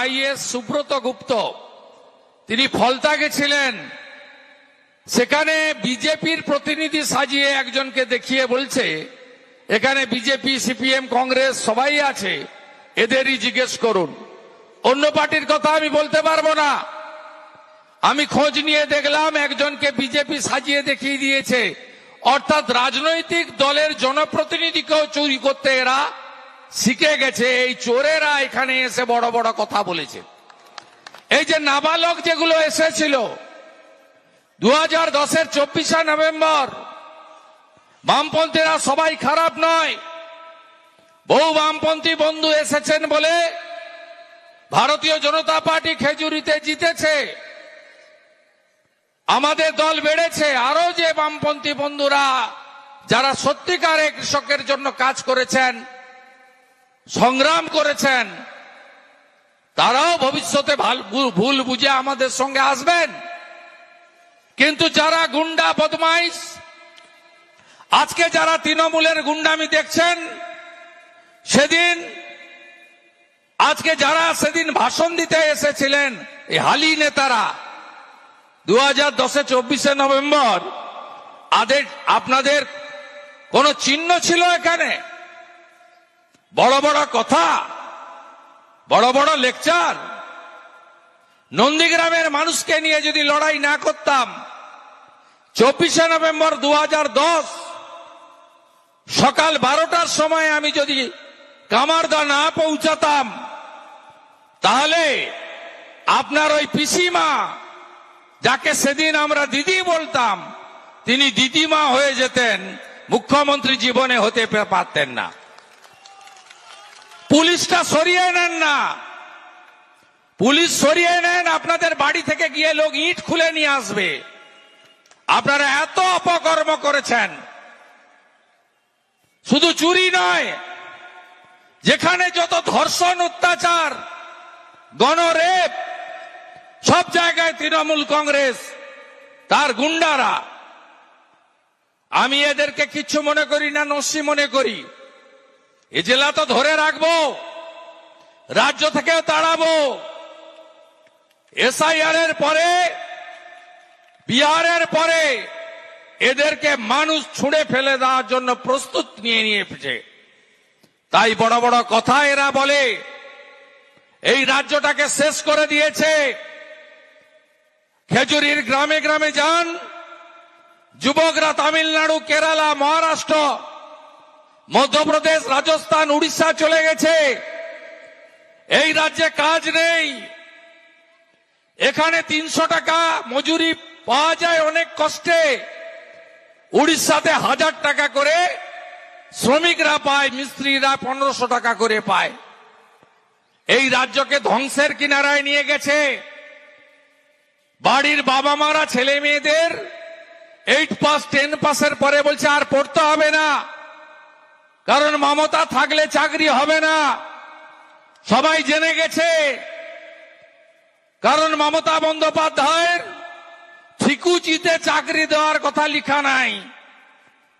Is Subrata গুপ্ত। তিনি ফলতা গেছিলেন সেখানে বিজেপির প্রতিনিধি সাজিয়ে একজনকে দেখিয়ে বলছে, এখানে বিজেপি, সিপিএম, কংগ্রেস সবাই আছে, এদেরই জিজ্ঞেস করুন। অন্য পার্টির কথা আমি বলতে পারব না। আমি খোঁজ নিয়ে দেখলাম একজনকে বিজেপি সাজিয়ে দেখিয়ে দিয়েছে। অর্থাৎ রাজনৈতিক দলের জনপ্রতিনিধিকেও চুরি করতে এরা শিখে গেছে, এই চোরেরা এখানে এসে বড় বড় কথা বলেছে। এই যে নাবালক যেগুলো এসেছিল দু হাজার দশের চব্বিশে নভেম্বর, বামপন্থীরা সবাই খারাপ নয়। বহু বামপন্থী বন্ধু এসেছেন বলে ভারতীয় জনতা পার্টি খেজুরিতে জিতেছে। আমাদের দল বেড়েছে আরও যে বামপন্থী বন্ধুরা যারা সত্যিকারে কৃষকের জন্য কাজ করেছেন সংগ্রাম করেছেন। তারাও ভবিষ্যতে ভাল- বুঝে আমাদের সঙ্গে আসবেন। কিন্তু যারা গুন্ডা বদমাইশ, আজকে যারা তৃণমূলের গুন্ডামি দেখছেন, সেদিন, আজকে যারা সেদিন ভাষণ দিতে এসেছিলেন, এই হালি নেতারা দু হাজার দশে চব্বিশে নভেম্বর আপনাদের কোন চিহ্ন ছিল এখানে? বড় বড় কথা, বড় বড় লেকচার নন্দীগ্রামের মানুষকে নিয়ে যদি লড়াই না করতাম, চব্বিশে নভেম্বর দু হাজার দশ, সকাল বারোটার সময় আমি যদি কামারদা না পৌঁছাতাম, তাহলে আপনার ওই পিসিমা, যাকে সেদিন আমরা দিদি বলতাম, তিনি দিদিমা হয়ে যেতেন, মুখ্যমন্ত্রী জীবনে হতে পারতেন না। পুলিশটা সরিয়ে নেন না। পুলিশ সরিয়ে নেন, আপনাদের বাড়ি থেকে গিয়ে লোক ইট খুলে নিয়ে আসবে। আপনারা এত অপকর্ম করেছেন। শুধু চুরি নয়, যেখানে যত ধর্ষণ, অত্যাচার, গণরেপ, সব জায়গায় তৃণমূল কংগ্রেস, তার গুন্ডারা। আমি এদেরকে কিচ্ছু মনে করি না, নস্যি মনে করি। এ জেলা তো ধরে রাখব, রাজ্য থেকেও তাড়াবো। এসআইআর এর পরে বিহারের পরে এদেরকে মানুষ ছুঁড়ে ফেলে দেওয়ার জন্য প্রস্তুত নিয়ে নিয়েছে। তাই বড় বড় কথা এরা বলে, এই রাজ্যটাকে শেষ করে দিয়েছে। খেজুরির গ্রামে গ্রামে যান, যুবকরা তামিলনাড়ু, কেরালা, মহারাষ্ট্র মধ্যপ্রদেশ, রাজস্থান, উড়িষ্যা চলে গেছে। এই রাজ্যে কাজ নেই। এখানে তিনশো টাকা মজুরি পাওয়া যায় অনেক কষ্টে। উড়িষ্যাতে হাজার টাকা করে শ্রমিকরা পায়, মিস্ত্রিরা পনেরোশো টাকা করে পায়। এই রাজ্যকে ধ্বংসের কিনারায় নিয়ে গেছে। বাড়ির বাবা মারা ছেলে মেয়েদের এইট পাস টেন পাসের পরে বলছে, আর পড়তে হবে না। কারণ মমতা থাকলে চাকরি হবে না। সবাই জেনে গেছে। কারণ মমতা বন্দ্যোপাধ্যায়ের ঠিকুচিতে চাকরি দেওয়ার কথা লিখা নাই।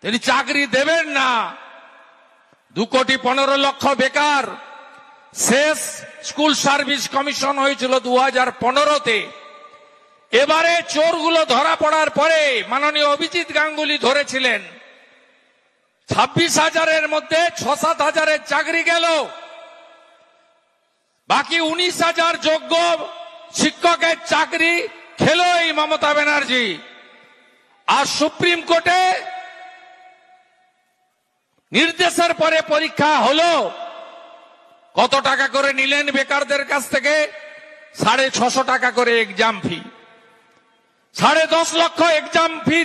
তিনি চাকরি দেবেন না। দু কোটি পনেরো লক্ষ বেকার। শেষ স্কুল সার্ভিস কমিশন হয়েছিল দু হাজার পনেরোতে। এবারে চোরগুলো ধরা পড়ার পরে মাননীয় অভিজিৎ গাঙ্গুলি ধরেছিলেন। ছাব্বিশ হাজারের মধ্যে ছ সাত হাজারের চাকরি গেল। বাকি উনিশ হাজার যোগ্য শিক্ষকের চাকরি খেল এই মমতা ব্যানার্জি। আর সুপ্রিম কোর্টে নির্দেশের পরে পরীক্ষা হলো। কত টাকা করে নিলেন বেকারদের কাছ থেকে? সাড়ে ছশো টাকা করে এক্সাম ফি সাড়ে দশ লক্ষ এক্সাম ফি